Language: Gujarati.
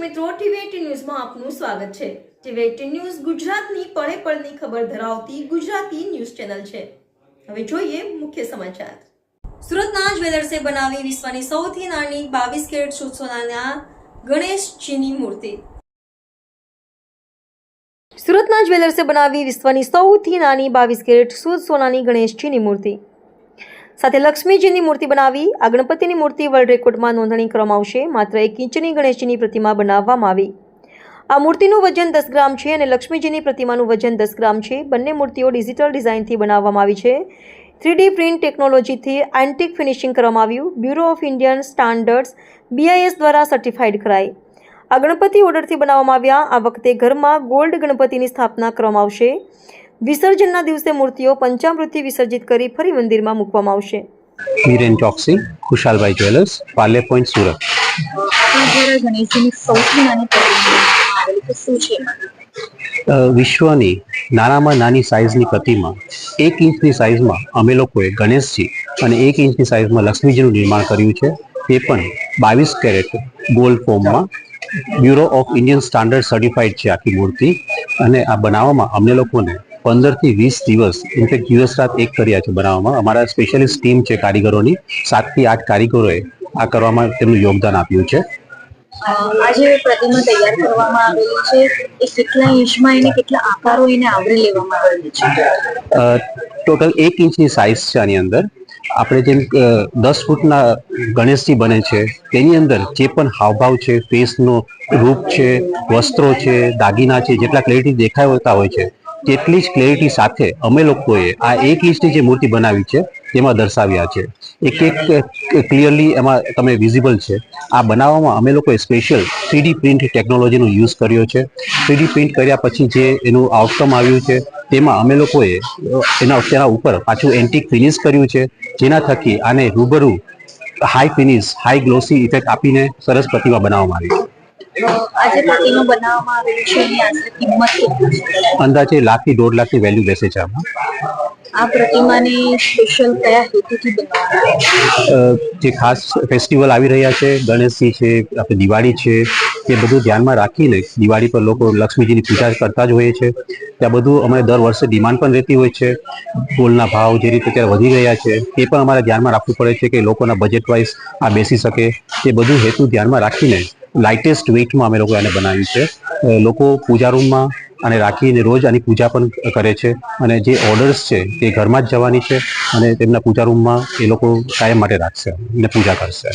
મિત્રો, ટીવી ન્યૂઝમાં આપનું સ્વાગત છે. ટીવી ન્યૂઝ ગુજરાતની પળે પળની ખબર ધરાવતી ગુજરાતી ન્યૂઝ ચેનલ છે. હવે જોઈએ મુખ્ય સમાચાર. સુરતના જ્વેલર્સે બનાવી વિશ્વની સૌથી નાની બાવીસ કેરેટ શુદ્ધ સોનાના ગણેશજીની મૂર્તિ. સુરતના જ્વેલર્સે બનાવી વિશ્વની સૌથી નાની બાવીસ કેરેટ શુદ્ધ સોનાની ગણેશજીની મૂર્તિ. સાથે લક્ષ્મીજીની મૂર્તિ બનાવી આ ગણપતિની મૂર્તિ વર્લ્ડ રેકોર્ડમાં નોંધણી કરવામાં આવશે. માત્ર એક ઇંચની ગણેશજીની પ્રતિમા બનાવવામાં આવી. આ મૂર્તિનું વજન દસ ગ્રામ છે અને લક્ષ્મીજીની પ્રતિમાનું વજન દસ ગ્રામ છે. બંને મૂર્તિઓ ડિજિટલ ડિઝાઇનથી બનાવવામાં આવી છે. થ્રીડી પ્રિન્ટ ટેકનોલોજીથી એન્ટિક ફિનિશિંગ કરવામાં આવ્યું. Bureau of Indian Standards BIS દ્વારા સર્ટિફાઈડ કરાઈ. આ ગણપતિ ઓર્ડરથી બનાવવામાં આવ્યા. આ વખતે ઘરમાં ગોલ્ડ ગણપતિની સ્થાપના કરવામાં આવશે. વિસર્જનના દિવસે મૂર્તિઓ પંચામૃતથી વિસર્જિત કરી ફરી મંદિરમાં મૂકવામાં આવશે. Hiren Choksi Khushalbhai jewellers Parle point Surat. વિશ્વની નાનામાં નાની સાઇઝની પ્રતિમા એક ઇંચની સાઇઝમાં અમે લોકોએ ગણેશજી અને એક ઇંચની સાઇઝમાં લક્ષ્મીજીનું નિર્માણ કર્યું છે. તે પણ બાવીસ કેરેટ ગોલ્ડ ફોર્મમાં Bureau of Indian Standard certified છે આખી મૂર્તિ. અને આ બનાવવામાં અમને લોકોને પંદરથી વીસ દિવસ ઇનફેક્ટ દિવસ રાત એક કર્યા છે બનાવવામાં. અમારા સ્પેશિયલિસ્ટ ટીમ છે કારીગરોની. સાતથી આઠ કારીગરોએ આ કરવામાં તેમનું યોગદાન આપ્યું છે. આજે પ્રતિમા તૈયાર કરવામાં આવેલી છે. એ કેટલા ઇંચમાં એને કેટલા આકારો એને આવરી લેવામાં આવેલી છે? ટોટલ એક ઇંચની સાઇઝ છે આની અંદર. આપણે જેમ દસ ફૂટના ગણેશજી બને છે તેની અંદર જે પણ હાવભાવ છે ફેસનો રૂપ છે વસ્ત્રો છે દાગીના છે જેટલા ક્લેરિટી હોતા હોય છે તેટલી જ ક્લેરિટી સાથે અમે લોકોએ આ એક ઇંચની જે મૂર્તિ બનાવી છે, તેમાં દર્શાવ્યા છે. એક એક ક્લિયરલી એમાં તમે વિઝિબલ છે. આ બનાવવામાં અમે લોકોએ સ્પેશિયલ થ્રીડી પ્રિન્ટ ટેકનોલોજીનો યુઝ કર્યો છે. થ્રીડી પ્રિન્ટ કર્યા પછી જે એનું આઉટકમ આવ્યું છે, તેમાં અમે લોકોએ એના તેના ઉપર પાછું એન્ટિક ફિનિશ કર્યું છે, જેના થકી આને રૂબરૂ high finish high glossy effect આપીને સરસ પ્રતિમા બનાવવામાં આવી છે. અ, આ જે પ્રતિમા બનાવવામાં આવેલી છે એની આશરે કિંમત અંદાજે લાખથી દોઢ લાખની વેલ્યુ બેસે છે આમાં. આ પ્રતિમાને સ્પેશિયલ કયા હેતુથી બનાવવામાં જે ખાસ ફેસ્ટિવલ આવી રહ્યા છે ગણેશજી છે આપણે દિવાળી છે એ બધું ધ્યાનમાં રાખીને દિવાળી પર લોકો લક્ષ્મીજીની પૂજા કરતા જ હોઈએ છે. ત્યાં બધું અમારે દર વર્ષે ડિમાન્ડ પણ રહેતી હોય છે. ગોલના ભાવ જે રીતે અત્યારે વધી રહ્યા છે તે પણ અમારે ધ્યાનમાં રાખવું પડે છે કે લોકોના બજેટ વાઇઝ આ બેસી શકે. એ બધું હેતુ ધ્યાનમાં રાખીને લાઇટેસ્ટ વેઇટમાં અમે લોકો એને બનાવ્યું છે. લોકો પૂજા રૂમમાં અને રાખીને રોજ આની પૂજા પણ કરે છે અને જે ઓર્ડર્સ છે તે ઘરમાં જ જવાની છે અને તેમના પૂજા રૂમમાં એ લોકો કાયમ માટે રાખશે અને પૂજા કરશે.